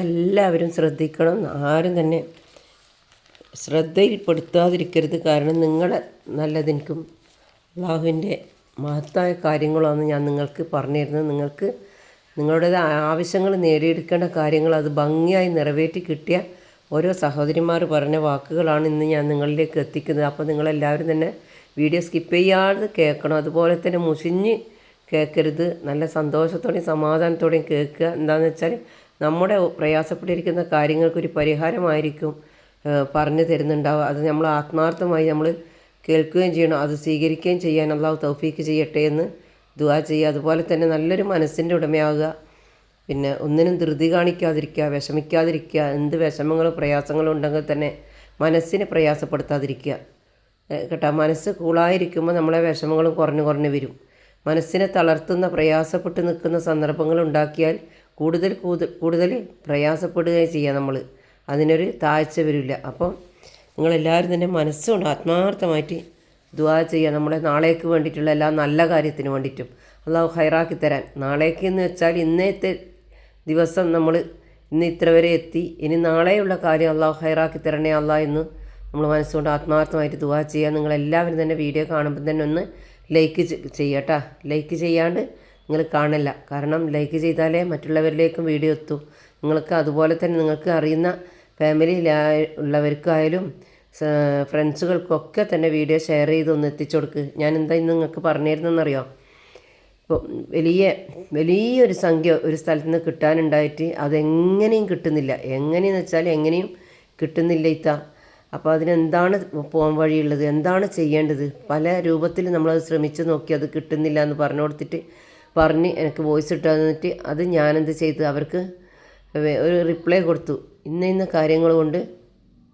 എല്ലാവരും ശ്രദ്ധിക്കണം. ആരും തന്നെ ശ്രദ്ധയിൽപ്പെടുത്താതിരിക്കരുത്. കാരണം നിങ്ങളെ നല്ലതിനും അള്ളാഹുവിന്റെ മഹത്തായ കാര്യങ്ങളാണ് ഞാൻ നിങ്ങൾക്ക് പറഞ്ഞിരുന്നത്. നിങ്ങൾക്ക് നിങ്ങളുടെ ആവശ്യങ്ങൾ നേടിയെടുക്കേണ്ട കാര്യങ്ങൾ അത് ഭംഗിയായി നിറവേറ്റി കിട്ടിയ ഓരോ സഹോദരിമാർ പറഞ്ഞ വാക്കുകളാണ് ഇന്ന് ഞാൻ നിങ്ങളിലേക്ക് എത്തിക്കുന്നത്. അപ്പോൾ നിങ്ങളെല്ലാവരും തന്നെ വീഡിയോ സ്കിപ്പ് ചെയ്യാതെ കേൾക്കണം. അതുപോലെ തന്നെ മുഷിഞ്ഞ് കേൾക്കരുത്. നല്ല സന്തോഷത്തോടെയും സമാധാനത്തോടെയും കേൾക്കുക. എന്താണെന്ന് വെച്ചാൽ നമ്മുടെ പ്രയാസപ്പെട്ടിരിക്കുന്ന കാര്യങ്ങൾക്കൊരു പരിഹാരമായിരിക്കും പറഞ്ഞു തരുന്നുണ്ടാവുക. അത് നമ്മൾ ആത്മാർത്ഥമായി നമ്മൾ കേൾക്കുകയും ചെയ്യണം. അത് സ്വീകരിക്കുകയും ചെയ്യാൻ അള്ളാഹു തൗഫീക്ക് ചെയ്യട്ടെ എന്ന് ദുവാ ചെയ്യുക. അതുപോലെ തന്നെ നല്ലൊരു മനസ്സിന്റെ ഉടമയാവുക. പിന്നെ ഒന്നിനും ധൃതി കാണിക്കാതിരിക്കുക വിഷമിക്കാതിരിക്കുക. എന്ത് വിഷമങ്ങളും പ്രയാസങ്ങളും ഉണ്ടെങ്കിൽ തന്നെ മനസ്സിനെ പ്രയാസപ്പെടുത്താതിരിക്കുക. കേട്ടോ? മനസ്സ് കൂളായിരിക്കുമ്പോൾ നമ്മളെ വിഷമങ്ങളും കുറഞ്ഞു കുറഞ്ഞു വരും. മനസ്സിനെ തളർത്തുന്ന പ്രയാസപ്പെട്ട് നിൽക്കുന്ന സന്ദർഭങ്ങൾ ഉണ്ടാക്കിയാൽ കൂടുതൽ കൂടുതൽ പ്രയാസപ്പെടുകയും ചെയ്യുക നമ്മൾ. അതിനൊരു താഴ്ച വരില്ല. അപ്പം നിങ്ങളെല്ലാവരും തന്നെ മനസ്സുകൊണ്ട് ആത്മാർത്ഥമായിട്ട് ദുവാ ചെയ്യുക. നമ്മളെ നാളേക്ക് വേണ്ടിയിട്ടുള്ള എല്ലാ നല്ല കാര്യത്തിന് വേണ്ടിയിട്ടും. അള്ളാഹു ഹൈറാക്കി തരാൻ. നാളേക്ക് എന്ന് വെച്ചാൽ ഇന്നത്തെ ദിവസം നമ്മൾ ഇന്ന് ഇത്ര വരെ എത്തി. ഇനി നാളെയുള്ള കാര്യം അള്ളാഹു ഹൈറാക്കി തരണേ അല്ല എന്ന് നമ്മൾ മനസ്സുകൊണ്ട് ആത്മാർത്ഥമായിട്ട് ദുവാ ചെയ്യുക. നിങ്ങളെല്ലാവരും തന്നെ വീഡിയോ കാണുമ്പോൾ തന്നെ ഒന്ന് ലൈക്ക് ചെയ്യട്ടാ ലൈക്ക് ചെയ്യാണ്ട് നിങ്ങൾ കാണില്ല. കാരണം ലൈക്ക് ചെയ്താലേ മറ്റുള്ളവരിലേക്കും വീഡിയോ എത്തൂ. നിങ്ങൾക്ക് അതുപോലെ തന്നെ നിങ്ങൾക്ക് അറിയുന്ന ഫാമിലിയിൽ ഉള്ളവർക്കായാലും ഫ്രണ്ട്സുകൾക്കൊക്കെ തന്നെ വീഡിയോ ഷെയർ ചെയ്ത് ഒന്ന് എത്തിച്ചു കൊടുക്ക്. ഞാൻ എന്താ ഇന്ന് നിങ്ങൾക്ക് പറഞ്ഞു തരുന്നതെന്നറിയോ ഇപ്പോൾ വലിയ വലിയൊരു സംഖ്യ ഒരു സ്ഥലത്ത് നിന്ന് കിട്ടാനുണ്ടായിട്ട് അതെങ്ങനെയും കിട്ടുന്നില്ല. എങ്ങനെയെന്ന് വെച്ചാൽ എങ്ങനെയും കിട്ടുന്നില്ല ഇത്ത. അപ്പോൾ അതിനെന്താണ് പോകാൻ വഴിയുള്ളത്? എന്താണ് ചെയ്യേണ്ടത്? പല രൂപത്തിൽ നമ്മളത് ശ്രമിച്ച് നോക്കി അത് കിട്ടുന്നില്ല എന്ന് പറഞ്ഞു കൊടുത്തിട്ട് പറഞ്ഞ് എനിക്ക് വോയിസ് ഇട്ട് തന്നിട്ട് അത് ഞാനെന്ത് ചെയ്ത് അവർക്ക് ഒരു റിപ്ലൈ കൊടുത്തു. ഇന്ന ഇന്ന കാര്യങ്ങൾ കൊണ്ട്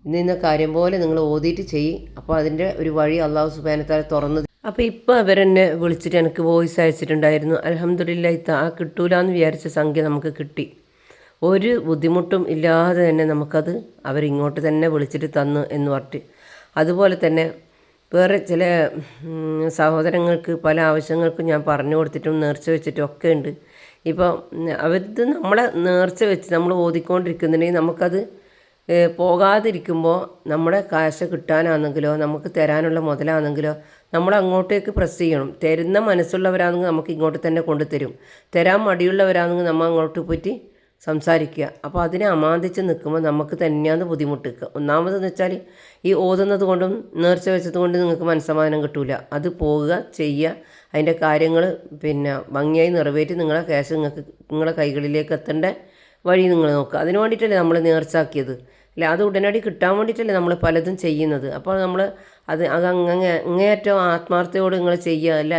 ഇന്ന ഇന്ന കാര്യം പോലെ നിങ്ങൾ ഓതിയിട്ട് ചെയ്യും. അപ്പോൾ അതിന്റെ ഒരു വഴി അള്ളാഹു സുബാനത്താൽ തുറന്നു അപ്പോൾ ഇപ്പോൾ അവരെന്നെ വിളിച്ചിട്ട് എനിക്ക് വോയിസ് അയച്ചിട്ടുണ്ടായിരുന്നു. അലഹമ്മദില്ല ഇത്ത ആ കിട്ടൂലെന്ന് വിചാരിച്ച സംഖ്യ നമുക്ക് കിട്ടി. ഒരു ബുദ്ധിമുട്ടും ഇല്ലാതെ തന്നെ നമുക്കത് അവരിങ്ങോട്ട് തന്നെ വിളിച്ചിട്ട് തന്നു എന്ന് പറഞ്ഞിട്ട്. അതുപോലെ തന്നെ വേറെ ചില സഹോദരങ്ങൾക്ക് പല ആവശ്യങ്ങൾക്കും ഞാൻ പറഞ്ഞു കൊടുത്തിട്ടും നേർച്ച വെച്ചിട്ടും ഒക്കെ ഉണ്ട്. ഇപ്പോൾ അവരത് നമ്മളെ നേർച്ച വെച്ച് നമ്മൾ ഓതിക്കൊണ്ടിരിക്കുന്നുണ്ടെങ്കിൽ നമുക്കത് പോകാതിരിക്കുമ്പോൾ നമ്മുടെ കാശ് കിട്ടാനാണെങ്കിലോ നമുക്ക് തരാനുള്ള മുതലാണെങ്കിലോ നമ്മൾ അങ്ങോട്ടേക്ക് പ്രസ് ചെയ്യണം. തരുന്ന മനസ്സുള്ളവരാണെങ്കിൽ നമുക്ക് ഇങ്ങോട്ട് തന്നെ കൊണ്ടുതരും. തരാൻ മടിയുള്ളവരാണെങ്കിൽ നമ്മൾ അങ്ങോട്ട് പോയിട്ട് സംസാരിക്കുക. അപ്പോൾ അതിനെ അമാന്തിച്ച് നിൽക്കുമ്പോൾ നമുക്ക് തന്നെയാണ് ബുദ്ധിമുട്ട് ഒന്നാമതെന്ന് വെച്ചാൽ ഈ ഓതുന്നത് കൊണ്ടും നേർച്ച വെച്ചത് കൊണ്ടും നിങ്ങൾക്ക് മനസ്സമാധാനം കിട്ടില്ല അത് പോവുക ചെയ്യുക. അതിന്റെ കാര്യങ്ങൾ പിന്നെ ഭംഗിയായി നിറവേറ്റി നിങ്ങളെ ക്യാഷ് നിങ്ങൾക്ക് നിങ്ങളെ കൈകളിലേക്ക് എത്തേണ്ട വഴി നിങ്ങൾ നോക്കുക. അതിന് വേണ്ടിയിട്ടല്ലേ നമ്മൾ നേർച്ചാക്കിയത്? അല്ല അത് ഉടനടി കിട്ടാൻ വേണ്ടിയിട്ടല്ലേ നമ്മൾ പലതും ചെയ്യുന്നത്? അപ്പോൾ നമ്മൾ അത് അങ്ങേയറ്റം ആത്മാർത്ഥയോട് നിങ്ങൾ ചെയ്യുക. അല്ല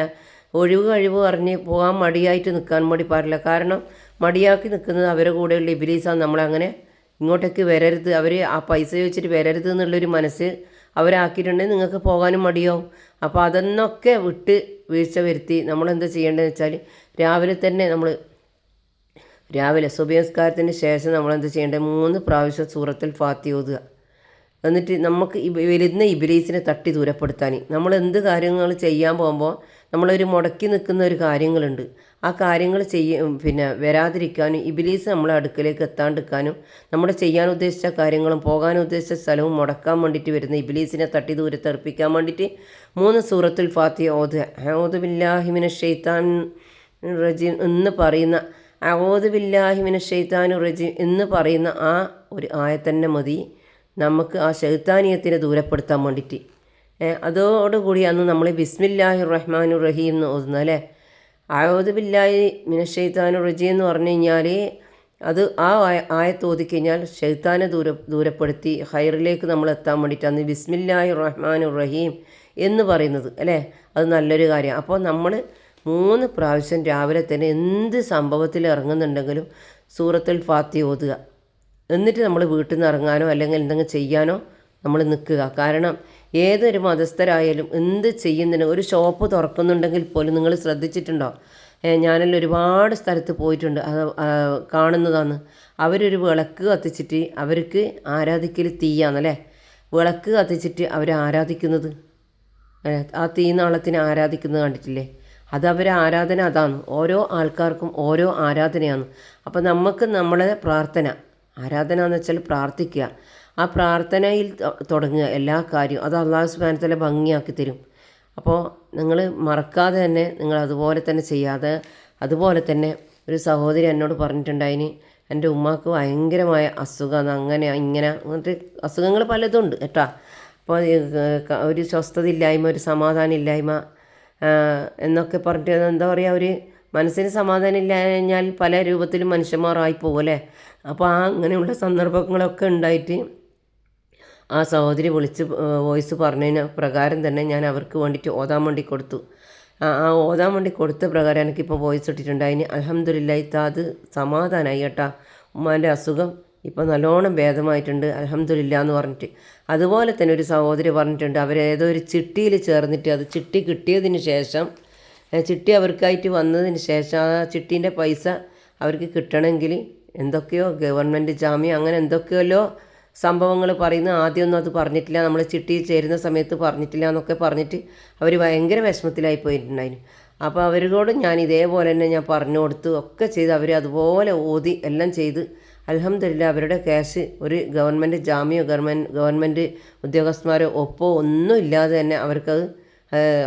ഒഴിവ് കഴിവ് പറഞ്ഞ് പോകാൻ മടിയായിട്ട് നിൽക്കാൻ വേണ്ടി പാടില്ല. കാരണം മടിയാക്കി നിൽക്കുന്നത് അവരുടെ കൂടെയുള്ള ഇബിലീസാണ് നമ്മളങ്ങനെ ഇങ്ങോട്ടേക്ക് വരരുത്. അവർ ആ പൈസ ചോദിച്ചിട്ട് വരരുത് എന്നുള്ളൊരു മനസ്സ് അവരാക്കിയിട്ടുണ്ടെങ്കിൽ നിങ്ങൾക്ക് പോകാനും മടിയാവും. അപ്പോൾ അതൊന്നൊക്കെ വിട്ട് വീഴ്ച വരുത്തി നമ്മളെന്താ ചെയ്യേണ്ടതെന്ന് വെച്ചാൽ രാവിലെ തന്നെ നമ്മൾ രാവിലെ സുബയസ്കാരത്തിന് ശേഷം നമ്മൾ എന്ത് ചെയ്യേണ്ടത്? മൂന്ന് പ്രാവശ്യം സൂറത്തിൽ ഫാത്തി ഓതുക. എന്നിട്ട് നമുക്ക് വരുന്ന ഇബിലീസിനെ തട്ടി ദൂരപ്പെടുത്താൻ. നമ്മൾ എന്ത് കാര്യങ്ങൾ ചെയ്യാൻ പോകുമ്പോൾ നമ്മളൊരു മുടക്കി നിൽക്കുന്ന ഒരു കാര്യങ്ങളുണ്ട്. ആ കാര്യങ്ങൾ ചെയ്യ പിന്നെ വരാതിരിക്കാനും ഇബിലീസ് നമ്മളെ അടുക്കലേക്ക് എത്താണ്ടിരിക്കാനും നമ്മുടെ ചെയ്യാൻ ഉദ്ദേശിച്ച കാര്യങ്ങളും പോകാൻ ഉദ്ദേശിച്ച സ്ഥലവും മുടക്കാൻ വേണ്ടിയിട്ട് വരുന്ന ഇബിലീസിനെ തട്ടി ദൂരത്തെറിപ്പിക്കാൻ വേണ്ടിയിട്ട് മൂന്ന് സൂറത്തുൽ ഫാത്തി ഓത് ഹൗദ് ബില്ലാഹിമിന ഷെയ്ത്താൻ റജീം എന്ന് പറയുന്ന അവോദ് ബില്ലാഹിമിന ഷെയ്ത്താനു റജീം എന്ന് പറയുന്ന ആ ഒരു ആയത്തന്നെ മതി നമുക്ക് ആ ഷെയ്ത്താനിയത്തിനെ ദൂരപ്പെടുത്താൻ വേണ്ടിയിട്ട്. അതോടുകൂടി അന്ന് നമ്മൾ ബിസ്മില്ലാഹി റഹ്മാനു റഹീം എന്ന് ഓതുന്നു അല്ലേ ആയോദ് മിനഷെയ്ത്താൻ റജീം എന്ന് പറഞ്ഞു കഴിഞ്ഞാൽ അത് ആ ആയ- ആയത്ത് ഓതിക്കഴിഞ്ഞാൽ ഷെയ്ത്താനെ ദൂര ദൂരപ്പെടുത്തി ഹൈറിലേക്ക് നമ്മൾ എത്താൻ വേണ്ടിയിട്ടാണ് ബിസ്മില്ലാഹി റഹ്മാനു റഹീം എന്ന് പറയുന്നത് അല്ലേ? അത് നല്ലൊരു കാര്യം. അപ്പോൾ നമ്മൾ മൂന്ന് പ്രാവശ്യം രാവിലെ തന്നെ എന്ത് സംഭവത്തിൽ ഇറങ്ങുന്നുണ്ടെങ്കിലും സൂറത്തുൽ ഫാത്തി ഓതുക. എന്നിട്ട് നമ്മൾ വീട്ടിൽ നിന്ന് ഇറങ്ങാനോ അല്ലെങ്കിൽ എന്തെങ്കിലും ചെയ്യാനോ നമ്മൾ നിൽക്കുക. കാരണം ഏതൊരു മതസ്ഥരായാലും എന്ത് ചെയ്യുന്നതിന് ഒരു ഷോപ്പ് തുറക്കുന്നുണ്ടെങ്കിൽ പോലും നിങ്ങൾ ശ്രദ്ധിച്ചിട്ടുണ്ടോ? ഞാനെല്ലാം ഒരുപാട് സ്ഥലത്ത് പോയിട്ടുണ്ട്. അത് കാണുന്നതാണ്. അവരൊരു വിളക്ക് കത്തിച്ചിട്ട് അവർക്ക് ആരാധിക്കൽ തീയാണല്ലേ? വിളക്ക് കത്തിച്ചിട്ട് അവർ ആരാധിക്കുന്നത്? ആ തീനാളത്തിനെ ആരാധിക്കുന്നത് കണ്ടിട്ടില്ലേ? അത് അവരെ ആരാധന അതാണ്. ഓരോ ആൾക്കാർക്കും ഓരോ ആരാധനയാണ്. അപ്പോൾ നമുക്ക് നമ്മളെ പ്രാർത്ഥന. ആരാധന എന്ന് വെച്ചാൽ പ്രാർത്ഥിക്കുക. ആ പ്രാർത്ഥനയിൽ തുടങ്ങുക എല്ലാ കാര്യവും. അത് അള്ളാഹു സുബാനത്തല ഭംഗിയാക്കി തരും. അപ്പോൾ നിങ്ങൾ മറക്കാതെ തന്നെ നിങ്ങൾ അതുപോലെ തന്നെ ചെയ്യാതെ അതുപോലെ തന്നെ ഒരു സഹോദരി എന്നോട് പറഞ്ഞിട്ടുണ്ടായിന് എന്റെ ഉമ്മാക്ക് ഭയങ്കരമായ അസുഖം അങ്ങനെ ഇങ്ങനെ അങ്ങനത്തെ അസുഖങ്ങൾ പലതും ഉണ്ട് കേട്ടോ. അപ്പോൾ ഒരു സ്വസ്ഥത ഒരു സ്വസ്ഥതയില്ലായ്മ ഒരു സമാധാനം ഇല്ലായ്മ എന്നൊക്കെ പറഞ്ഞിട്ട് എന്താ പറയുക ഒരു മനസ്സിന് സമാധാനം ഇല്ല കഴിഞ്ഞാൽ പല രൂപത്തിലും മനുഷ്യന്മാരായി പോകുമല്ലേ അപ്പോൾ ആ അങ്ങനെയുള്ള സന്ദർഭങ്ങളൊക്കെ ഉണ്ടായിട്ട് ആ സഹോദരി വിളിച്ച് വോയിസ് പറഞ്ഞതിന് പ്രകാരം തന്നെ ഞാൻ അവർക്ക് വേണ്ടിയിട്ട് ഓതാൻ വേണ്ടി കൊടുത്തു. ആ ഓതാൻ വേണ്ടി കൊടുത്ത പ്രകാരം എനിക്കിപ്പോൾ വോയിസ് ഇട്ടിട്ടുണ്ട്. അതിന് അലഹമ്മദില്ല അത് സമാധാനമായി കേട്ടാ. ഉമ്മാന്റെ അസുഖം ഇപ്പോൾ നല്ലോണം ഭേദമായിട്ടുണ്ട് അലഹമ്മദില്ല എന്ന് പറഞ്ഞിട്ട്. അതുപോലെ തന്നെ ഒരു സഹോദരി പറഞ്ഞിട്ടുണ്ട് അവർ ഏതോ ഒരു ചിട്ടിയിൽ ചേർന്നിട്ട് അത് ചിട്ടി കിട്ടിയതിന് ശേഷം ചിട്ടി അവർക്കായിട്ട് വന്നതിന് ശേഷം ആ ചിട്ടീന്റെ പൈസ അവർക്ക് കിട്ടണമെങ്കിൽ എന്തൊക്കെയോ ഗവൺമെന്റ് ജാമ്യം അങ്ങനെ എന്തൊക്കെയല്ലോ സംഭവങ്ങൾ പറയുന്നു. ആദ്യമൊന്നും അത് പറഞ്ഞിട്ടില്ല. നമ്മൾ ചിട്ടിയിൽ ചേരുന്ന സമയത്ത് പറഞ്ഞിട്ടില്ല എന്നൊക്കെ പറഞ്ഞിട്ട് അവർ ഭയങ്കര വിഷമത്തിലായി പോയിട്ടുണ്ടായിരുന്നു അപ്പോൾ അവരോട് ഞാൻ ഇതേപോലെ തന്നെ ഞാൻ പറഞ്ഞു കൊടുത്തു. ഒക്കെ ചെയ്ത് അവർ അതുപോലെ ഓതി എല്ലാം ചെയ്ത് അലഹമില്ല അവരുടെ ക്യാഷ് ഒരു ഗവൺമെന്റ് ജാമ്യോ ഗവൺമെന്റ് ഗവൺമെന്റ് ഉദ്യോഗസ്ഥന്മാരോ ഒപ്പോ ഒന്നും ഇല്ലാതെ തന്നെ അവർക്കത്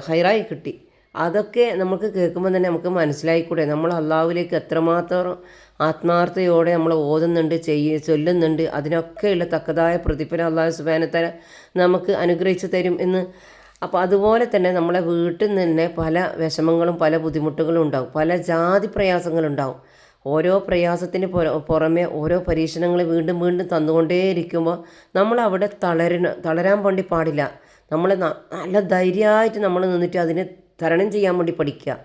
ഹൈറായി കിട്ടി. അതൊക്കെ നമുക്ക് കേൾക്കുമ്പോൾ തന്നെ നമുക്ക് മനസ്സിലായിക്കൂടെ. നമ്മൾ അള്ളാഹുവിലേക്ക് എത്രമാത്രം ആത്മാർത്ഥതയോടെ നമ്മൾ ഓതുന്നുണ്ട് ചെയ്യ ചൊല്ലുന്നുണ്ട് അതിനൊക്കെയുള്ള തക്കതായ പ്രതിഫലം അള്ളാഹു സുബാനത്തല നമുക്ക് അനുഗ്രഹിച്ചു തരും എന്ന്. അപ്പോൾ അതുപോലെ തന്നെ നമ്മളെ വീട്ടിൽ നിന്ന് തന്നെ പല വിഷമങ്ങളും പല ബുദ്ധിമുട്ടുകളും ഉണ്ടാവും പല ജാതി പ്രയാസങ്ങളുണ്ടാവും ഓരോ പ്രയാസത്തിന് പുറ- പുറമെ ഓരോ പരീക്ഷണങ്ങൾ വീണ്ടും വീണ്ടും തന്നുകൊണ്ടേയിരിക്കുമ്പോൾ നമ്മൾ അവിടെ തളരണ തളരാൻ വേണ്ടി പാടില്ല. നമ്മൾ നല്ല ധൈര്യമായിട്ട് നമ്മൾ നിന്നിട്ട് അതിനെ തരണം ചെയ്യാൻ വേണ്ടി പഠിക്കുക.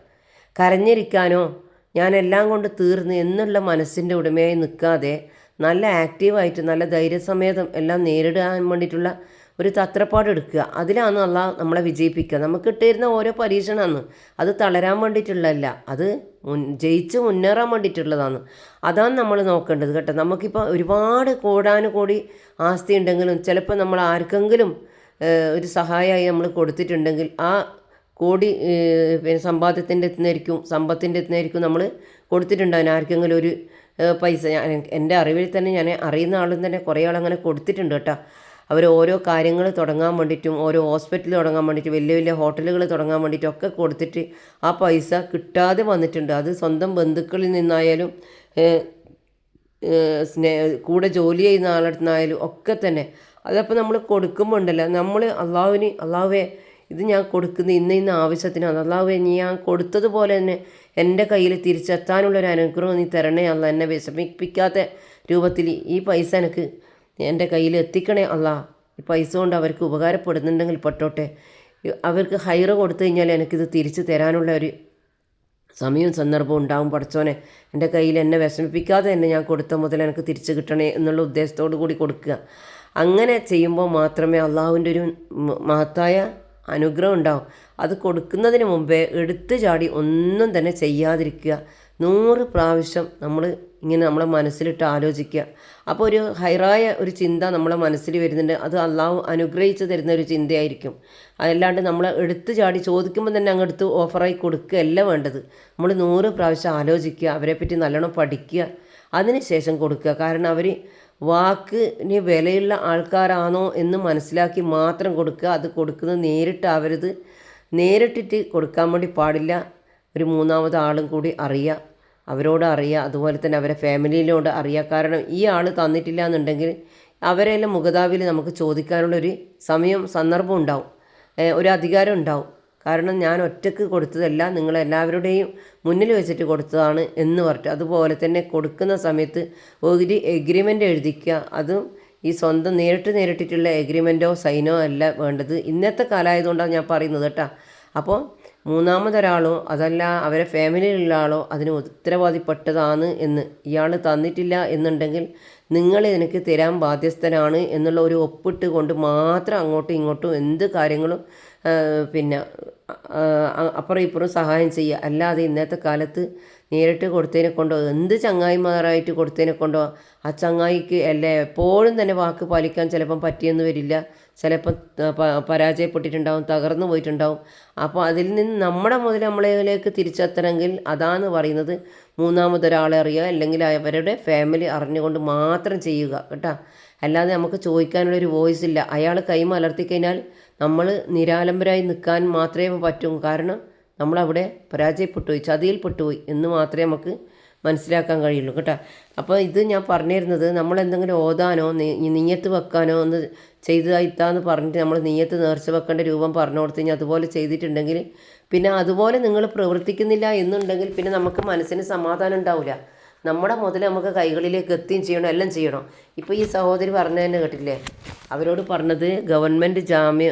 കരഞ്ഞിരിക്കാനോ ഞാനെല്ലാം കൊണ്ട് തീർന്ന് എന്നുള്ള മനസ്സിന്റെ ഉടമയായി നിൽക്കാതെ നല്ല ആക്റ്റീവായിട്ട് നല്ല ധൈര്യസമേതം എല്ലാം നേരിടാൻ വേണ്ടിയിട്ടുള്ള ഒരു തത്രപ്പാട് എടുക്കുക. അതിലാണ് അല്ല നമ്മളെ വിജയിപ്പിക്കുക. നമുക്ക് കിട്ടിയിരുന്ന ഓരോ പരീക്ഷണമാണ്. അത് തളരാൻ വേണ്ടിയിട്ടുള്ളതല്ല. അത് മുൻ ജയിച്ച് മുന്നേറാൻ വേണ്ടിയിട്ടുള്ളതാണ്. അതാണ് നമ്മൾ നോക്കേണ്ടത് കേട്ടോ. നമുക്കിപ്പോൾ ഒരുപാട് കോടാനുകോടി ആസ്തി ഉണ്ടെങ്കിലും ചിലപ്പോൾ നമ്മൾ ആർക്കെങ്കിലും ഒരു സഹായമായി നമ്മൾ കൊടുത്തിട്ടുണ്ടെങ്കിൽ ആ കോടി പിന്നെ സമ്പാദ്യത്തിന്റെ എത്തുന്നതായിരിക്കും സമ്പത്തിന്റെ എത്തുന്നതായിരിക്കും നമ്മൾ കൊടുത്തിട്ടുണ്ടാവും ആർക്കെങ്കിലും ഒരു പൈസ. ഞാൻ എന്റെ അറിവിൽ തന്നെ ഞാൻ അറിയുന്ന ആളും തന്നെ കുറേ ആളങ്ങനെ കൊടുത്തിട്ടുണ്ട് കേട്ടോ. അവർ ഓരോ കാര്യങ്ങൾ തുടങ്ങാൻ വേണ്ടിയിട്ടും ഓരോ ഹോസ്പിറ്റൽ തുടങ്ങാൻ വേണ്ടിയിട്ട് വലിയ വലിയ ഹോട്ടലുകൾ തുടങ്ങാൻ വേണ്ടിയിട്ടും ഒക്കെ കൊടുത്തിട്ട് ആ പൈസ കിട്ടാതെ വന്നിട്ടുണ്ട്. അത് സ്വന്തം ബന്ധുക്കളിൽ നിന്നായാലും സ്നേ കൂടെ ജോലി ചെയ്യുന്ന ആളുടെ നിന്നായാലും ഒക്കെ തന്നെ. അതപ്പോൾ നമ്മൾ കൊടുക്കുമ്പോൾ ഉണ്ടല്ലോ നമ്മൾ അള്ളാഹുവിന് അള്ളാഹുവെ ഇത് ഞാൻ കൊടുക്കുന്ന ഇന്ന ഇന്ന ആവശ്യത്തിനാണ് അള്ളാഹു നീ ഞാൻ കൊടുത്തതുപോലെ തന്നെ എന്റെ കയ്യിൽ തിരിച്ചെത്താനുള്ള ഒരു അനുഗ്രഹം നീ തരണേ അല്ല എന്നെ വിഷമിപ്പിക്കാത്ത രൂപത്തിൽ ഈ പൈസ എനിക്ക് എന്റെ കയ്യിൽ എത്തിക്കണേ അല്ല ഈ പൈസ കൊണ്ട് അവർക്ക് ഉപകാരപ്പെടുന്നുണ്ടെങ്കിൽ പെട്ടോട്ടെ. അവർക്ക് ഹൈറ് കൊടുത്തു കഴിഞ്ഞാൽ എനിക്കിത് തിരിച്ചു തരാനുള്ള ഒരു സമയവും സന്ദർഭവും ഉണ്ടാവും. പഠിച്ചോനെ എന്റെ കയ്യിൽ എന്നെ വിഷമിപ്പിക്കാതെ തന്നെ ഞാൻ കൊടുത്ത മുതൽ എനിക്ക് തിരിച്ചു കിട്ടണേ എന്നുള്ള ഉദ്ദേശത്തോടു കൂടി കൊടുക്കുക. അങ്ങനെ ചെയ്യുമ്പോൾ മാത്രമേ അള്ളാഹുവിന്റെ ഒരു മഹത്തായ അനുഗ്രഹം ഉണ്ടാവും. അത് കൊടുക്കുന്നതിന് മുമ്പേ എടുത്തു ചാടി ഒന്നും തന്നെ ചെയ്യാതിരിക്കുക. നൂറ് പ്രാവശ്യം നമ്മൾ ഇങ്ങനെ നമ്മളെ മനസ്സിലിട്ട് ആലോചിക്കുക. അപ്പോൾ ഒരു ഹൈറായ ഒരു ചിന്ത നമ്മളെ മനസ്സിൽ വരുന്നുണ്ട്. അത് അള്ളാഹു അനുഗ്രഹിച്ച് തരുന്ന ഒരു ചിന്തയായിരിക്കും. അതല്ലാണ്ട് നമ്മൾ എടുത്തു ചാടി ചോദിക്കുമ്പോൾ തന്നെ അങ്ങ് എടുത്ത് ഓഫറായി കൊടുക്കുകയല്ല വേണ്ടത്. നമ്മൾ നൂറ് പ്രാവശ്യം ആലോചിക്കുക അവരെപ്പറ്റി നല്ലോണം പഠിക്കുക അതിനുശേഷം കൊടുക്കുക. കാരണം അവർ വാക്കിന് വിലയുള്ള ആൾക്കാരാണോ എന്ന് മനസ്സിലാക്കി മാത്രം കൊടുക്കുക. അത് കൊടുക്കുന്നത് നേരിട്ടാവരുത്. നേരിട്ടിട്ട് കൊടുക്കാൻ വേണ്ടി പാടില്ല. ഒരു മൂന്നാമത് ആളും കൂടി അറിയുക. അവരോട് അറിയുക. അതുപോലെ തന്നെ അവരെ ഫാമിലിയിലോട് അറിയുക. കാരണം ഈ ആൾ തന്നിട്ടില്ല എന്നുണ്ടെങ്കിൽ അവരെല്ലാം മുഖതാവിൽ നമുക്ക് ചോദിക്കാനുള്ളൊരു സമയം സന്ദർഭം ഉണ്ടാവും. ഒരു അധികാരം ഉണ്ടാവും. കാരണം ഞാൻ ഒറ്റയ്ക്ക് കൊടുത്തതല്ല നിങ്ങളെല്ലാവരുടെയും മുന്നിൽ വെച്ചിട്ട് കൊടുത്തതാണ് എന്ന് പറഞ്ഞു അതുപോലെ തന്നെ കൊടുക്കുന്ന സമയത്ത് ഒരു എഗ്രിമെന്റ് എഴുതിക്കുക. അതും ഈ സ്വന്തം നേരിട്ട് നേരിട്ടിട്ടുള്ള എഗ്രിമെന്റോ സൈനോ അല്ല വേണ്ടത്. ഇന്നത്തെ കാലമായതുകൊണ്ടാണ് ഞാൻ പറയുന്നത് കേട്ടോ. അപ്പോൾ മൂന്നാമതൊരാളോ അതല്ല അവരെ ഫാമിലിയിലുള്ള ആളോ അതിന് ഉത്തരവാദിപ്പെട്ടതാണ് എന്ന് ഇയാൾ തന്നിട്ടില്ല എന്നുണ്ടെങ്കിൽ നിങ്ങൾ എനിക്ക് തരാൻ ബാധ്യസ്ഥനാണ് എന്നുള്ള ഒരു ഒപ്പിട്ട് കൊണ്ട് മാത്രം അങ്ങോട്ടും ഇങ്ങോട്ടും എന്ത് കാര്യങ്ങളും പിന്നെ അപ്പുറം ഇപ്പുറം സഹായം ചെയ്യുക. അല്ലാതെ ഇന്നത്തെ കാലത്ത് നേരിട്ട് കൊടുത്തതിനെ കൊണ്ടോ എന്ത് ചങ്ങായിമാരായിട്ട് കൊടുത്തതിനെ കൊണ്ടോ ആ ചങ്ങായിക്ക് അല്ലേ എപ്പോഴും തന്നെ വാക്ക് പാലിക്കാൻ ചിലപ്പം പറ്റിയെന്ന് വരില്ല. ചിലപ്പം പരാജയപ്പെട്ടിട്ടുണ്ടാവും തകർന്നു പോയിട്ടുണ്ടാവും. അപ്പോൾ അതിൽ നിന്ന് നമ്മുടെ മുതൽ നമ്മളിലേക്ക് തിരിച്ചെത്തണമെങ്കിൽ അതാന്ന് പറയുന്നത് മൂന്നാമതൊരാളെ അറിയുക അല്ലെങ്കിൽ അവരുടെ ഫാമിലി അറിഞ്ഞുകൊണ്ട് മാത്രം ചെയ്യുക കേട്ടോ. അല്ലാതെ നമുക്ക് ചോദിക്കാനുള്ളൊരു വോയിസ് ഇല്ല. അയാൾ കൈ മലർത്തി കഴിഞ്ഞാൽ നമ്മൾ നിരാലംബരായി നിൽക്കാൻ മാത്രമേ പറ്റൂ. കാരണം നമ്മളവിടെ പരാജയപ്പെട്ടുപോയി ചതിയിൽപ്പെട്ടുപോയി ചതിയിൽപ്പെട്ടു എന്ന് മാത്രമേ നമുക്ക് മനസ്സിലാക്കാൻ കഴിയുള്ളൂ. കേട്ടോ. അപ്പോൾ ഇത് ഞാൻ പറഞ്ഞിരുന്നത് നമ്മൾ എന്തെങ്കിലും ഓതാനോ നീയത്ത് വെക്കാനോ ഒന്ന് ചെയ്തതായിത്താന്ന് പറഞ്ഞിട്ട് നമ്മൾ നീയത്ത് നേർച്ച വെക്കേണ്ട രൂപം പറഞ്ഞു കൊടുത്ത് കഴിഞ്ഞാൽ അതുപോലെ ചെയ്തിട്ടുണ്ടെങ്കിൽ പിന്നെ അതുപോലെ നിങ്ങൾ പ്രവർത്തിക്കുന്നില്ല എന്നുണ്ടെങ്കിൽ പിന്നെ നമുക്ക് മനസ്സിന് സമാധാനം ഉണ്ടാവില്ല. നമ്മുടെ മുതൽ നമുക്ക് കൈകളിലേക്ക് എത്തുകയും ചെയ്യണം എല്ലാം ചെയ്യണം. ഇപ്പോൾ ഈ സഹോദരി പറഞ്ഞു തന്നെ കേട്ടില്ലേ അവരോട് പറഞ്ഞത് ഗവൺമെന്റ് ജാമ്യ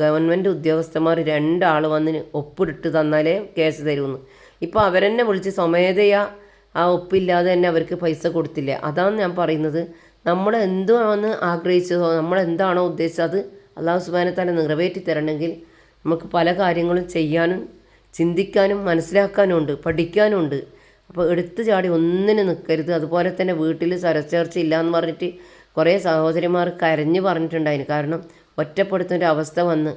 ഗവൺമെന്റ് ഉദ്യോഗസ്ഥന്മാർ രണ്ടാൾ വന്ന് ഒപ്പിട്ട് തന്നാലേ കേസ് തരുമെന്ന് ഇപ്പോൾ അവരെന്നെ വിളിച്ച് സ്വമേധയാ ആ ഒപ്പില്ലാതെ തന്നെ അവർക്ക് പൈസ കൊടുത്തില്ല? അതാണ് ഞാൻ പറയുന്നത്. നമ്മൾ എന്തുവാണെന്ന് ആഗ്രഹിച്ചതോ നമ്മൾ എന്താണോ ഉദ്ദേശിച്ചത് അത് അള്ളാഹു സുബാനെ തന്നെ നിറവേറ്റി തരണമെങ്കിൽ നമുക്ക് പല കാര്യങ്ങളും ചെയ്യാനും ചിന്തിക്കാനും മനസ്സിലാക്കാനും ഉണ്ട് പഠിക്കാനും ഉണ്ട് അപ്പോൾ എടുത്തു ചാടി ഒന്നിനും നിൽക്കരുത് അതുപോലെ തന്നെ വീട്ടിൽ സരച്ചേർച്ച ഇല്ല എന്ന് പറഞ്ഞിട്ട് കുറേ സഹോദരിമാർ കരഞ്ഞു പറഞ്ഞിട്ടുണ്ടായിരുന്നു കാരണം ഒറ്റപ്പെടുത്തുന്ന ഒരു അവസ്ഥ വന്ന്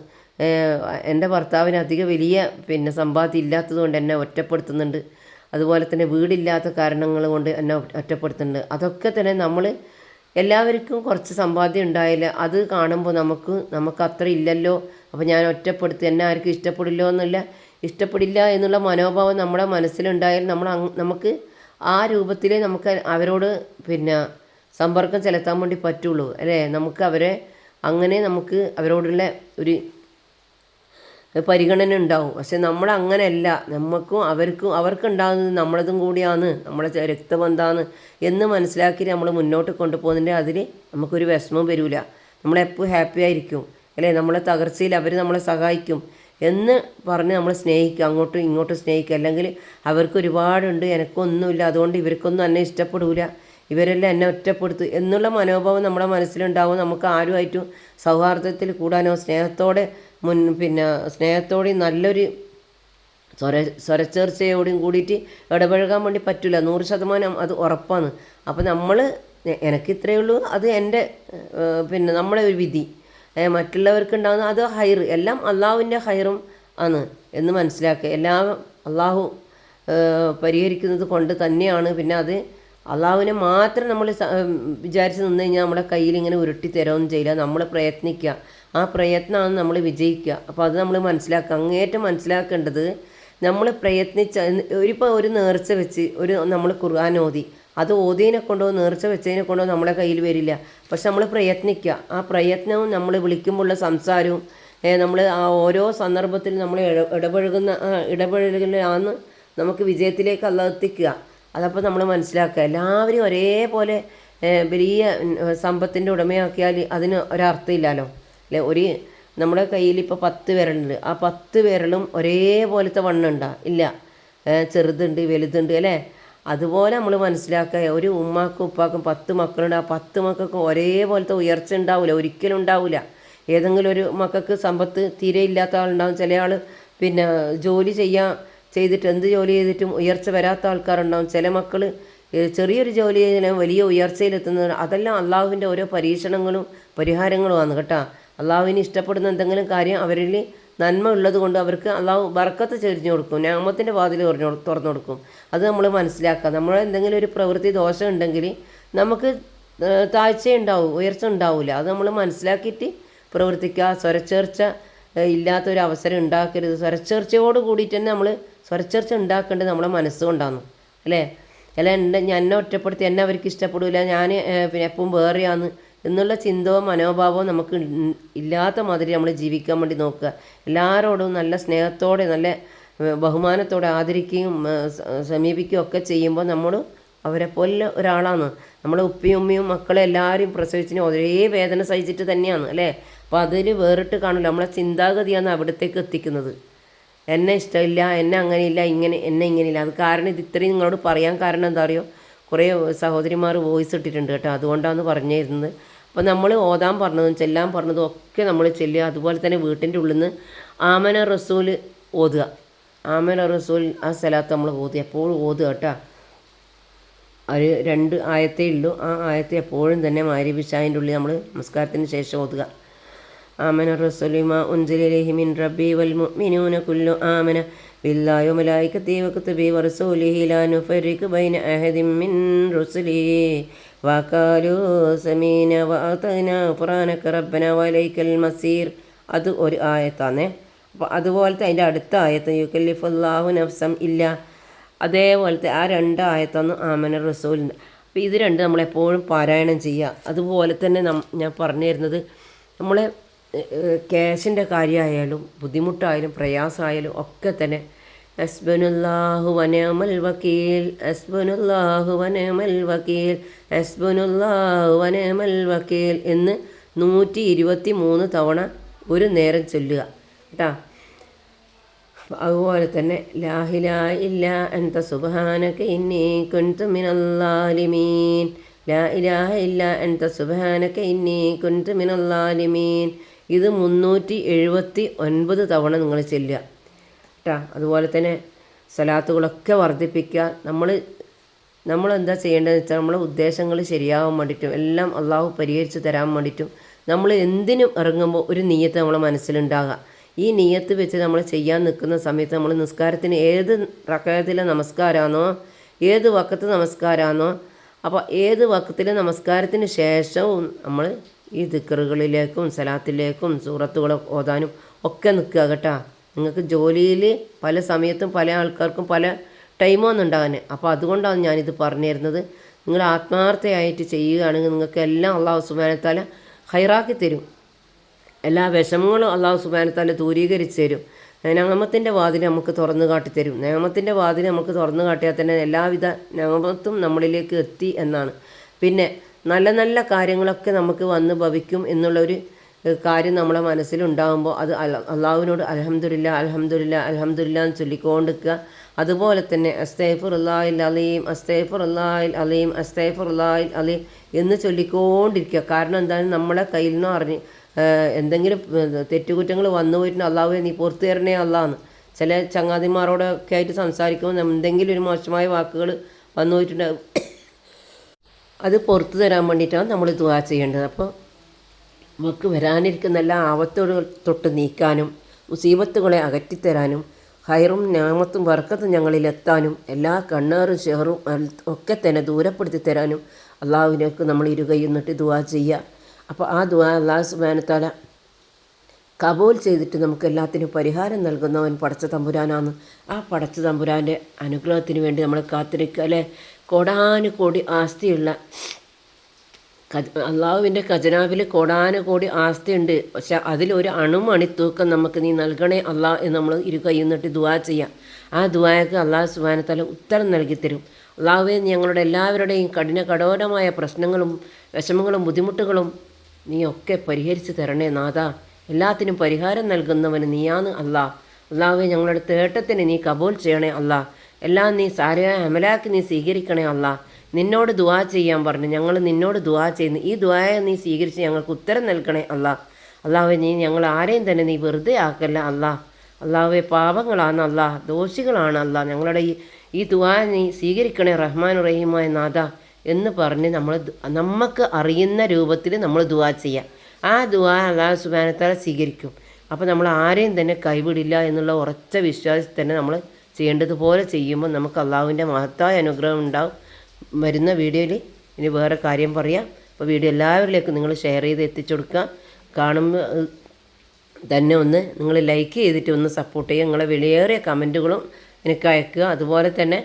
എന്റെ ഭർത്താവിന് അധികം വലിയ പിന്നെ സമ്പാദ്യം ഇല്ലാത്തതുകൊണ്ട് എന്നെ ഒറ്റപ്പെടുത്തുന്നുണ്ട്. അതുപോലെ തന്നെ വീടില്ലാത്ത കാരണങ്ങൾ കൊണ്ട് എന്നെ ഒറ്റപ്പെടുത്തുന്നുണ്ട്. അതൊക്കെ തന്നെ നമ്മൾ എല്ലാവർക്കും കുറച്ച് സമ്പാദ്യം ഉണ്ടായില്ല. അത് കാണുമ്പോൾ നമുക്ക് നമുക്ക് അത്ര ഇല്ലല്ലോ. അപ്പോൾ ഞാൻ ഒറ്റപ്പെടുത്തി എന്നെ ആർക്കും ഇഷ്ടപ്പെടില്ലോ എന്നില്ല ഇഷ്ടപ്പെടില്ല എന്നുള്ള മനോഭാവം നമ്മുടെ മനസ്സിലുണ്ടായാൽ നമ്മൾ നമുക്ക് ആ രൂപത്തിലേ നമുക്ക് അവരോട് പിന്നെ സമ്പർക്കം ചെലുത്താൻ വേണ്ടി പറ്റുള്ളൂ അല്ലേ? നമുക്ക് അവരെ അങ്ങനെ നമുക്ക് അവരോടുള്ള ഒരു പരിഗണന ഉണ്ടാവും. പക്ഷെ നമ്മൾ അങ്ങനെയല്ല. നമുക്കും അവർക്കും അവർക്കുണ്ടാകുന്നത് നമ്മളതും കൂടിയാണ്. നമ്മളെ രക്തബന്ധമാണ് എന്ന് മനസ്സിലാക്കി നമ്മൾ മുന്നോട്ട് കൊണ്ടുപോകുന്നതിന്റെ അതിൽ നമുക്കൊരു വിഷമം വരില്ല. നമ്മളെപ്പോൾ ഹാപ്പി ആയിരിക്കും അല്ലേ? നമ്മളെ തകർച്ചയിൽ അവർ നമ്മളെ സഹായിക്കും. എന്ന് പറഞ്ഞ് നമ്മൾ സ്നേഹിക്കുക അങ്ങോട്ടും ഇങ്ങോട്ടും സ്നേഹിക്കുക. അല്ലെങ്കിൽ അവർക്ക് ഒരുപാടുണ്ട് എനക്കൊന്നുമില്ല. അതുകൊണ്ട് ഇവർക്കൊന്നും എന്നെ ഇഷ്ടപ്പെടില്ല ഇവരെല്ലാം എന്നെ ഒറ്റപ്പെടുത്തു എന്നുള്ള മനോഭാവം നമ്മുടെ മനസ്സിലുണ്ടാവും. നമുക്ക് ആരുമായിട്ടും സൗഹാർദ്ദത്തിൽ കൂടാനോ സ്നേഹത്തോടെ മുൻ പിന്നെ സ്നേഹത്തോടെ നല്ലൊരു സ്വര സ്വരച്ചേർച്ചയോടും കൂടിയിട്ട് ഇടപഴകാൻ വേണ്ടി പറ്റില്ല. നൂറ് ശതമാനം അത് ഉറപ്പാണ്. അപ്പോൾ നമ്മൾ എനിക്കിത്രയേ ഉള്ളൂ. അത് എന്റെ പിന്നെ നമ്മളെ ഒരു വിധി. മറ്റുള്ളവർക്ക് ഉണ്ടാകുന്ന അത് ഹൈർ എല്ലാം അള്ളാഹുവിന്റെ ഹൈറും ആണ് എന്ന് മനസ്സിലാക്കുക. എല്ലാം അള്ളാഹു പരിഹരിക്കുന്നത് കൊണ്ട് തന്നെയാണ്. പിന്നെ അത് അള്ളാഹുവിനെ മാത്രം നമ്മൾ വിചാരിച്ച് നിന്ന് കഴിഞ്ഞാൽ നമ്മുടെ കയ്യിൽ ഇങ്ങനെ ഉരുട്ടി തരുമൊന്നും ചെയ്യില്ല. നമ്മൾ പ്രയത്നിക്കുക. ആ പ്രയത്നമാണ് നമ്മൾ വിജയിക്കുക. അപ്പോൾ അത് നമ്മൾ മനസ്സിലാക്കുക. അങ്ങേറ്റം മനസ്സിലാക്കേണ്ടത് നമ്മൾ പ്രയത്നിച്ച ഒരിപ്പോൾ ഒരു നേർച്ച വെച്ച് ഒരു നമ്മൾ ഖുർആൻ ഓതി. അത് ഓതിയതിനെ കൊണ്ടോ നേർച്ച വെച്ചതിനെ കൊണ്ടോ നമ്മളെ കയ്യിൽ വരില്ല. പക്ഷെ നമ്മൾ പ്രയത്നിക്കുക ആ പ്രയത്നവും നമ്മൾ വിളിക്കുമ്പോഴുള്ള സംസാരവും നമ്മൾ ആ ഓരോ സന്ദർഭത്തിൽ നമ്മൾ ഇട ഇടപഴകുന്ന ആ ഇടപഴകലാണ് നമുക്ക് വിജയത്തിലേക്ക് അല്ല എത്തിക്കുക. അതപ്പോൾ നമ്മൾ മനസ്സിലാക്കുക. എല്ലാവരും ഒരേപോലെ വലിയ സമ്പത്തിന്റെ ഉടമയാക്കിയാൽ അതിന് ഒരർത്ഥമില്ലല്ലോ. അല്ലേ? ഒരു നമ്മുടെ കയ്യിൽ ഇപ്പോൾ പത്ത് വിരലുണ്ട്. ആ പത്ത് വിരലും ഒരേപോലത്തെ വണ്ണുണ്ടാ? ഇല്ല. ചെറുതുണ്ട് വലുതുണ്ട് അല്ലേ? അതുപോലെ നമ്മൾ മനസ്സിലാക്കുക ഒരു ഉമ്മാക്കും ഉപ്പാക്കും പത്ത് മക്കളുണ്ട് ആ പത്ത് മക്കൾക്കും ഒരേപോലത്തെ ഉയർച്ച ഉണ്ടാവില്ല ഒരിക്കലും ഉണ്ടാവില്ല ഏതെങ്കിലും ഒരു മക്കൾക്ക് സമ്പത്ത് തീരെ ഇല്ലാത്ത ആളുണ്ടാവും ചില ആൾ പിന്നെ ജോലി ചെയ്യാൻ ചെയ്തിട്ട് എന്ത് ജോലി ചെയ്തിട്ടും ഉയർച്ച വരാത്ത ആൾക്കാരുണ്ടാവും. ചില മക്കൾ ചെറിയൊരു ജോലി ചെയ്താൽ വലിയ ഉയർച്ചയിലെത്തുന്ന അതെല്ലാം അള്ളാഹുവിന്റെ ഓരോ പരീക്ഷണങ്ങളും പരിഹാരങ്ങളുമാണ് കേട്ടോ. അള്ളാഹുവിന് ഇഷ്ടപ്പെടുന്ന എന്തെങ്കിലും കാര്യം അവരിൽ നന്മ ഉള്ളത് കൊണ്ട് അവർക്ക് അള്ളാഹു ബർക്കത്ത് ചെരിഞ്ഞു കൊടുക്കും ഞാമത്തിന്റെ വാതിൽ തുറന്നു തുറന്നു കൊടുക്കും. അത് നമ്മൾ മനസ്സിലാക്കുക. നമ്മൾ എന്തെങ്കിലും ഒരു പ്രവൃത്തി ദോഷം ഉണ്ടെങ്കിൽ നമുക്ക് താഴ്ച താഴ്ചയുണ്ടാവും ഉയർച്ച ഉണ്ടാവില്ല അത് നമ്മൾ മനസ്സിലാക്കിയിട്ട് പ്രവർത്തിക്കുക. സ്വരച്ചേർച്ച ഇല്ലാത്തൊരു അവസരം ഉണ്ടാക്കരുത്. സ്വരച്ചേർച്ചയോട് കൂടിയിട്ട് തന്നെ നമ്മൾ സ്വരച്ചേർച്ച ഉണ്ടാക്കേണ്ടത് നമ്മളെ മനസ്സുകൊണ്ടാണ്. അല്ലേ? അല്ല എന്റെ എന്നെ ഒറ്റപ്പെടുത്തി എന്നെ അവർക്ക് ഇഷ്ടപ്പെടില്ല ഞാൻ പിന്നെ എപ്പം വേറെയാന്ന് എന്നുള്ള ചിന്തവും മനോഭാവവും നമുക്ക് ഇല്ലാത്ത മാതിരി നമ്മൾ ജീവിക്കാൻ വേണ്ടി നോക്കുക. എല്ലാവരോടും നല്ല സ്നേഹത്തോടെ നല്ല ബഹുമാനത്തോടെ ആദരിക്കുകയും സമീപിക്കുകയും ഒക്കെ ചെയ്യുമ്പോൾ നമ്മൾ അവരെ പോലെ ഒരാളാണ്. നമ്മളെ ഉപ്പയും ഉമ്മയും മക്കളെ എല്ലാവരും പ്രസവിച്ചിന് ഒരേ വേദന സഹിച്ചിട്ട് തന്നെയാണ് അല്ലേ? അപ്പോൾ അതിൽ വേറിട്ട് കാണില്ല നമ്മളെ ചിന്താഗതിയാണ് അവിടത്തേക്ക് എത്തിക്കുന്നത്. എന്നെ ഇഷ്ടമില്ല എന്നെ അങ്ങനെയില്ല ഇങ്ങനെ എന്നെ ഇങ്ങനെയില്ല. അത് കാരണം ഇത് ഇത്രയും നിങ്ങളോട് പറയാൻ കാരണം എന്താ അറിയോ? കുറേ സഹോദരിമാർ വോയിസ് ഇട്ടിട്ടുണ്ട് കേട്ടോ. അതുകൊണ്ടാണ് പറഞ്ഞിരുന്നത്. അപ്പോൾ നമ്മൾ ഓതാൻ പറഞ്ഞതും ചെല്ലാൻ പറഞ്ഞതും ഒക്കെ നമ്മൾ ചെല്ലുക. അതുപോലെ തന്നെ വീട്ടിന്റെ ഉള്ളിൽ നിന്ന് ആമന റസൂൽ ഓതുക. ആമന റസൂൽ ആ സ്ഥലത്ത് നമ്മൾ ഓതുക എപ്പോഴും ഓതുക കേട്ടോ. ഒരു രണ്ട് ആയത്തേ ഉള്ളൂ. ആ ആയത്തെ എപ്പോഴും തന്നെ മാരി മാരിപിശായന്റെ ഉള്ളിൽ നമ്മൾ നമസ്കാരത്തിന് ശേഷം ഓതുക. ആമന റസൂലിമ ഉൻജിലിഹിമിൻ റബി വൽ മുഅ്മിനൂന കുല്ലു ആമന بالله وملائكته وكتبه ورسوله لا نفرق بين أحد من رسله وقالوا سمينا وأطعنا غفرانك ربنا وإليك المصير അത് ഒരു ആയത്താണേ അപ്പോൾ അതുപോലത്തെ അതിൻ്റെ അടുത്ത ആയത്ത് യുക്കല്ലിഫുല്ലാഹു നഫ്സം ഇല്ല അതേപോലത്തെ ആ രണ്ട് ആയത്താണ് ആമന റസൂലിൻ്റെ അപ്പോൾ ഇത് രണ്ട് നമ്മളെപ്പോഴും പാരായണം ചെയ്യുക അതുപോലെ തന്നെ നം ഞാൻ പറഞ്ഞു തരുന്നത് നമ്മളെ ക്യാഷിന്റെ കാര്യമായാലും ബുദ്ധിമുട്ടായാലും പ്രയാസമായാലും ഒക്കെ തന്നെ. അസ്ബനുല്ലാഹു വനമൽ വക്കീൽ അസ്ബനുല്ലാഹു വനമൽ വക്കീൽ അസ്ബനുല്ലാഹു വനമൽ വക്കീൽ എന്ന് നൂറ്റി ഇരുപത്തി മൂന്ന് തവണ ഒരു നേരം ചൊല്ലുക. കേട്ടാ? അതുപോലെ തന്നെ ലാഹില ഇല്ല അൻത സുബഹാനക ഇന്നി കുൻതു മിനല്ലാലിമീൻ ലാ ഇലാഹ ഇല്ല അൻത സുബഹാനക ഇന്നി കുൻതു മിനല്ലാലിമീൻ ഇത് മുന്നൂറ്റി എഴുപത്തി ഒൻപത് തവണ നിങ്ങൾ ചെല്ലുക. കേട്ടോ അതുപോലെ തന്നെ സലാത്തുകളൊക്കെ വർദ്ധിപ്പിക്കുക. നമ്മൾ നമ്മൾ എന്താ ചെയ്യേണ്ടതെന്ന് വെച്ചാൽ നമ്മളെ ഉദ്ദേശങ്ങൾ ശരിയാവാൻ വേണ്ടിയിട്ടും എല്ലാം അള്ളാഹു പരിഹരിച്ച് തരാൻ വേണ്ടിയിട്ടും നമ്മൾ എന്തിനും ഇറങ്ങുമ്പോൾ ഒരു നീയത്ത് നമ്മളെ മനസ്സിലുണ്ടാകുക ഈ നീയത്ത് വെച്ച് നമ്മൾ ചെയ്യാൻ നിൽക്കുന്ന സമയത്ത് നമ്മൾ നിസ്കാരത്തിന് ഏത് റക്കയത്തിലെ നമസ്കാരമാണോ ഏത് വക്കത്ത് നമസ്കാരമാണോ അപ്പോൾ ഏത് വക്കത്തിലെ നമസ്കാരത്തിന് ശേഷവും നമ്മൾ ഈ ദിക്കറുകളിലേക്കും സലാത്തിലേക്കും സൂറത്തുകൾ ഓതാനും ഒക്കെ നിൽക്കുക കേട്ടോ. നിങ്ങൾക്ക് ജോലിയിൽ പല സമയത്തും പല ആൾക്കാർക്കും പല ടൈമൊന്നും ഉണ്ടാകാൻ. അപ്പോൾ അതുകൊണ്ടാണ് ഞാനിത് പറഞ്ഞു തരുന്നത് നിങ്ങൾ ആത്മാർത്ഥയായിട്ട് ചെയ്യുകയാണെങ്കിൽ നിങ്ങൾക്ക് എല്ലാം അള്ളാഹു സുബാനത്താല ഹൈറാക്കി തരും. എല്ലാ വിഷമങ്ങളും അള്ളാഹു സുബാനത്താല ദൂരീകരിച്ച് തരും. നിയമത്തിന്റെ വാതിൽ നമുക്ക് തുറന്നു കാട്ടിത്തരും നിയമത്തിന്റെ വാതിൽ നമുക്ക് തുറന്നു കാട്ടിയാൽ തന്നെ എല്ലാവിധ നിയമത്തും നമ്മളിലേക്ക് എത്തി എന്നാണ്. പിന്നെ നല്ല നല്ല കാര്യങ്ങളൊക്കെ നമുക്ക് വന്ന് ഭവിക്കും എന്നുള്ളൊരു കാര്യം നമ്മളെ മനസ്സിലുണ്ടാകുമ്പോൾ അത് അള്ളാഹുവിനോട് അലഹമ്മദില്ല അലഹമ്മദില്ല അലഹമ്മദില്ല എന്ന് ചൊല്ലിക്കൊണ്ടിരിക്കുക. അതുപോലെ തന്നെ അസ്തൈഫുർ അള്ളാഹിൽ അലീം അസ്തൈഫുർ അള്ളാഹിൽ അലീം അസ്തൈഫുർ അള്ളാഹിൽ അലീം എന്ന് ചൊല്ലിക്കൊണ്ടിരിക്കുക. കാരണം എന്താണ് നമ്മളെ കയ്യിൽ നിന്ന് അറിഞ്ഞ് എന്തെങ്കിലും തെറ്റുകുറ്റങ്ങൾ വന്നു പോയിട്ട് അള്ളാഹുവെ നീ പുറത്തു തരണേ അള്ളാന്ന് ചില ചങ്ങാതിമാരോടൊക്കെ ആയിട്ട് സംസാരിക്കുമ്പോൾ എന്തെങ്കിലും ഒരു മോശമായ വാക്കുകൾ വന്നു പോയിട്ടുണ്ടാകും അത് പുറത്തു തരാൻ വേണ്ടിയിട്ടാണ് നമ്മൾ ദുവാ ചെയ്യേണ്ടത്. അപ്പോൾ നമുക്ക് വരാനിരിക്കുന്ന എല്ലാ ആപത്തുകൾ തൊട്ട് നീക്കാനും മുസീബത്തുകളെ അകറ്റിത്തരാനും ഹൈറും ഞാമത്തും വർക്കത്തും ഞങ്ങളിലെത്താനും എല്ലാ കണ്ണേറും ഷെഹറും ഒക്കെ തന്നെ ദൂരപ്പെടുത്തി തരാനും അള്ളാഹുവിനേക്ക് നമ്മൾ ഇരുകൈന്നിട്ട് ദുവാ ചെയ്യുക. അപ്പോൾ ആ ദുവാ അള്ളാഹു സുബാനത്താല കബൂൽ ചെയ്തിട്ട് നമുക്ക് എല്ലാത്തിനും പരിഹാരം നൽകുന്നവൻ പടച്ച തമ്പുരാനാണ്. ആ പടച്ച തമ്പുരാന്റെ അനുഗ്രഹത്തിന് വേണ്ടി നമ്മൾ കാത്തിരിക്കുക അല്ലേ? കോടാനുകോടി ആസ്തിയുള്ള അള്ളാഹുവിന്റെ ഖജനാവിൽ കോടാനുകോടി ആസ്തിയുണ്ട്. പക്ഷെ അതിലൊരു അണുമണിത്തൂക്കം നമുക്ക് നീ നൽകണേ അള്ളാഹ് എന്ന് നമ്മൾ ഇരു കൈന്നിട്ട് ദുവാ ചെയ്യാം. ആ ദുവായക്ക് അള്ളാഹു സുബാനത്തല ഉത്തരം നൽകി തരും. അള്ളാഹുവെ ഞങ്ങളുടെ എല്ലാവരുടെയും കഠിന കഠോരമായ പ്രശ്നങ്ങളും വിഷമങ്ങളും ബുദ്ധിമുട്ടുകളും നീ ഒക്കെ പരിഹരിച്ച് തരണേ നാഥ. എല്ലാത്തിനും പരിഹാരം നൽകുന്നവന് നീയാണ് അള്ളാഹ് അള്ളാഹുവെ ഞങ്ങളുടെ തേട്ടത്തിന് നീ കബൂൽ ചെയ്യണേ അള്ളാഹ് എല്ലാം നീ സാരയായ അമലാക്കി നീ സ്വീകരിക്കണേ അല്ല. നിന്നോട് ദുവാ ചെയ്യാൻ പറഞ്ഞു. ഞങ്ങൾ നിന്നോട് ദുവാ ചെയ്യുന്നു. ഈ ദുവായ നീ സ്വീകരിച്ച് ഞങ്ങൾക്ക് ഉത്തരം നൽകണേ അല്ല. അള്ളാഹു നീ ഞങ്ങൾ ആരെയും തന്നെ നീ വെറുതെ ആക്കല്ല അല്ലാ. അള്ളാഹുവെ പാപങ്ങളാണ് അല്ല. ദോഷികളാണ് അല്ല. ഞങ്ങളുടെ ഈ ഈ ദുവാ നീ സ്വീകരിക്കണേ റഹ്മാൻ റഹീമായ നാഥ എന്ന് പറഞ്ഞ് നമ്മൾ നമുക്ക് അറിയുന്ന രൂപത്തിൽ നമ്മൾ ദുവാ ചെയ്യാം. ആ ദുവാ അള്ളാഹു സുബാനത്താല സ്വീകരിക്കും. അപ്പോൾ നമ്മൾ ആരെയും തന്നെ കൈവിടില്ല എന്നുള്ള ഉറച്ച വിശ്വാസത്തിൽ തന്നെ നമ്മൾ ചെയ്യേണ്ടതുപോലെ ചെയ്യുമ്പോൾ നമുക്ക് അള്ളാഹുവിന്റെ മഹത്തായ അനുഗ്രഹം ഉണ്ടാവും. വരുന്ന വീഡിയോയിൽ ഇനി വേറെ കാര്യം പറയാം. അപ്പോൾ വീഡിയോ എല്ലാവരിലേക്കും നിങ്ങൾ ഷെയർ ചെയ്ത് എത്തിച്ചു കൊടുക്കുക. കാണുമ്പോൾ തന്നെ ഒന്ന് നിങ്ങൾ ലൈക്ക് ചെയ്തിട്ട് ഒന്ന് സപ്പോർട്ട് ചെയ്യുക. നിങ്ങളെ വിലയേറിയ കമന്റുകളും എനിക്ക് അയക്കുക. അതുപോലെ തന്നെ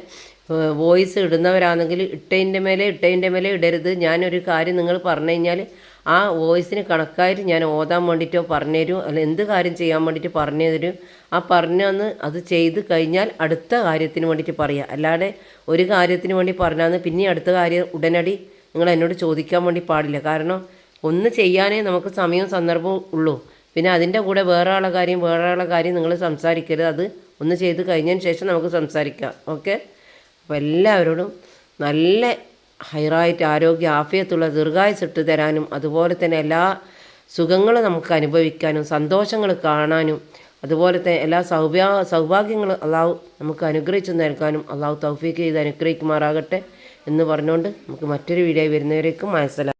വോയിസ് ഇടുന്നവരാണെങ്കിൽ ഇട്ടതിന്റെ മേലെ ഇട്ടതിന്റെ മേലെ ഇടരുത്. ഞാനൊരു കാര്യം നിങ്ങൾ പറഞ്ഞു കഴിഞ്ഞാൽ ആ വോയിസിന് കണക്കായിട്ട് ഞാൻ ഓതാൻ വേണ്ടിയിട്ടോ പറഞ്ഞു തരും അല്ല എന്ത് കാര്യം ചെയ്യാൻ വേണ്ടിയിട്ട് പറഞ്ഞു തരും ആ പറഞ്ഞു വന്ന് അത് ചെയ്ത് കഴിഞ്ഞാൽ അടുത്ത കാര്യത്തിന് വേണ്ടിയിട്ട് പറയുക അല്ലാതെ ഒരു കാര്യത്തിന് വേണ്ടി പറഞ്ഞാന്ന് പിന്നെ അടുത്ത കാര്യം ഉടനടി നിങ്ങൾ എന്നോട് ചോദിക്കാൻ വേണ്ടി പാടില്ല. കാരണം ഒന്ന് ചെയ്യാനേ നമുക്ക് സമയവും സന്ദർഭവും ഉള്ളൂ. പിന്നെ അതിന്റെ കൂടെ വേറെ ആളെ കാര്യം വേറെ ആളെ കാര്യം നിങ്ങൾ സംസാരിക്കരുത്. അത് ഒന്ന് ചെയ്ത് കഴിഞ്ഞതിന് ശേഷം നമുക്ക് സംസാരിക്കാം. ഓക്കെ? അപ്പോൾ എല്ലാവരോടും നല്ല ഹൈറായിട്ട് ആരോഗ്യ ആഫിയത്തുള്ള ദീർഘായുസ് ഇട്ട് തരാനും അതുപോലെ തന്നെ എല്ലാ സുഖങ്ങളും നമുക്ക് അനുഭവിക്കാനും സന്തോഷങ്ങൾ കാണാനും അതുപോലെ തന്നെ എല്ലാ സൗഭാ സൗഭാഗ്യങ്ങളും അള്ളാഹു നമുക്ക് അനുഗ്രഹിച്ചു നൽകാനും അള്ളാഹു തൗഫീക്ക് ചെയ്ത് അനുഗ്രഹിക്കുമാറാകട്ടെ എന്ന് പറഞ്ഞുകൊണ്ട് നമുക്ക് മറ്റൊരു വീഡിയോ വരുന്നവരേക്കും മനസ്സിലാക്കാം